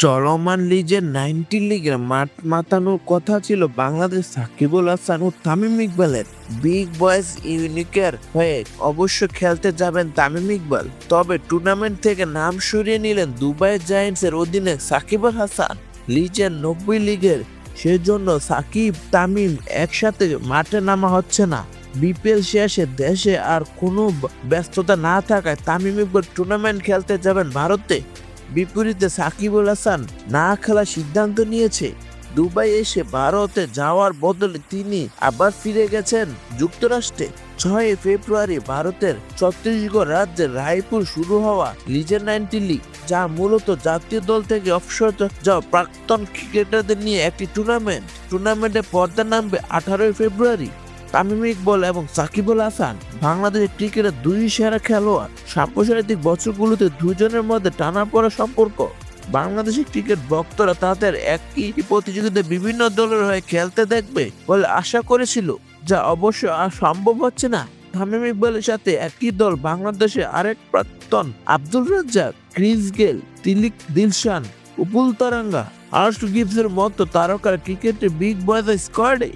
চলমান লিজের নাইনটি লিগের মাঠ মাতানোর কথা ছিল বাংলাদেশ সাকিবুল হাসান ও তামিম ইকবালের। বিগ বয়েস ইউনিকের হয়ে অবশ্য খেলতে যাবেন তামিম ইকবাল। তবে টুর্নামেন্ট থেকে নাম সরিয়ে নিলেন দুবাই জায়ান্টসের অধীনে সাকিবুল হাসান। লিজের নব্বই লিগের সেজন্য সাকিব, তামিম একসাথে মাঠে নামা হচ্ছে না। বিপিএল শেষে দেশে আর কোনো ব্যস্ততা না থাকায় তামিম ইকবাল টুর্নামেন্ট খেলতে যাবেন ভারতে। বিপরীতে সাকিবুল হাসান না খেলার সিদ্ধান্ত নিয়েছে। দুবাই এসে ভারতে যাওয়ার বদলে তিনি আবার ফিরে গেছেন। যুক্তরাষ্ট্রে ছয় ফেব্রুয়ারি ভারতের ছত্তিশগড় রাজ্যের রায়পুর শুরু হওয়া লিজের নাইনটি লিগ, যা মূলত জাতীয় দল থেকে অবসর যাওয়া প্রাক্তন ক্রিকেটারদের নিয়ে একটি টুর্নামেন্ট টুর্নামেন্টে পর্দা নামবে আঠারোই ফেব্রুয়ারি। তামিম ইকবল এবং সাকিবুল হাসান বাংলাদেশ ক্রিকেটের দুই সেরা খেলোয়াড়। সাম্প্রসারিক বছরগুলোতে দুজনের মধ্যে টানা পড়া সম্পর্ক। বাংলাদেশের ক্রিকেট ভক্তরা তাদের একই প্রতিযোগিতায় বিভিন্ন দলের হয়ে খেলতে দেখবে বলে আশা করেছিল, যা অবশ্য আর সম্ভব হচ্ছে না। তামিম ইকবালের সাথে একই দল বাংলাদেশে আরেক প্রাক্তন আব্দুল রাজ্জাক, ক্রিস গেল, তিলিক দিলশান উপুল তারাঙ্গা, আর্শ গিবসের মতো তারকার ক্রিকেটে বিগ বয়েজ স্কোয়াডে